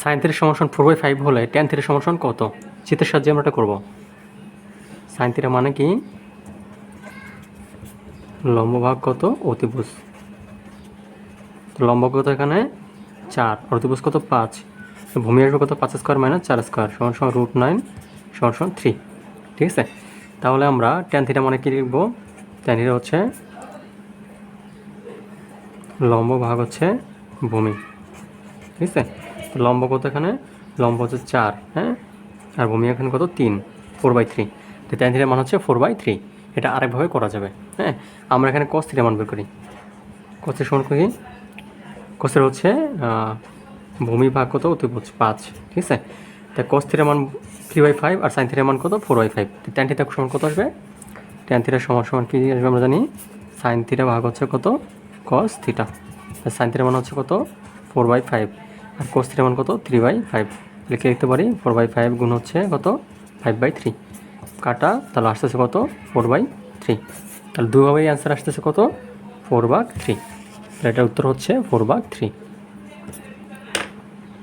Sign three সমান four by five হলে tan three সমান কত? চিত্রের সাহায্যে আমরা এটা করব। সাইন থ্রি মানে কি? লম্ব ভাগ কত? অতিভুজ। তো লম্ব কত এখানে? চার। অতিভুজ কত? পাঁচ। ভূমি আসবে কত? পাঁচ স্কোয়ার মাইনাস চার স্কোয়ার সমান সমান রুট নাইন সমান সমান থ্রি ঠিক আছে? তাহলে আমরা টেন থিটা মানে কি লিখব? টেন থিটা হচ্ছে লম্ব ভাগ হচ্ছে ভূমি। ঠিক আছে? তো লম্ব কত এখানে? লম্ব হচ্ছে চার হ্যাঁ? আর ভূমি এখানে কত? তিন ফোর বাই থ্রি তো টেন থিটার মান হচ্ছে ফোর বাই থ্রি এটা আরেকভাবে করা যাবে হ্যাঁ? আমরা এখানে কস থিটা মান বের করি। কসের সমান করি। কসের হচ্ছে ভূমি ভাগ কত? অতিভুজ পাঁচ, ঠিক আছে? তা কস থিটার মান থ্রি বাই ফাইভ আর সাইন থিটার মান কত? Four by five tan theta সমান কত আসবে? টেন থিটার সমান সমান কি আসবে আমরা জানি? সাইন থিটা ভাগ হচ্ছে কত? কস থিটা সাইন থিটার মান হচ্ছে কত? ফোর বাই ফাইভ আর কোস থ্রি মান কত? থ্রি বাই ফাইভ লিখে লিখতে পারি ফোর বাই ফাইভ গুণ হচ্ছে কত? ফাইভ বাই থ্রি কাটা, তাহলে আসতেছে কত? ফোর বাই থ্রি তাহলে দুভাবেই অ্যান্সার আসতেছে কত? ফোর বাগ থ্রি এটার উত্তর হচ্ছে ফোর বাগ থ্রি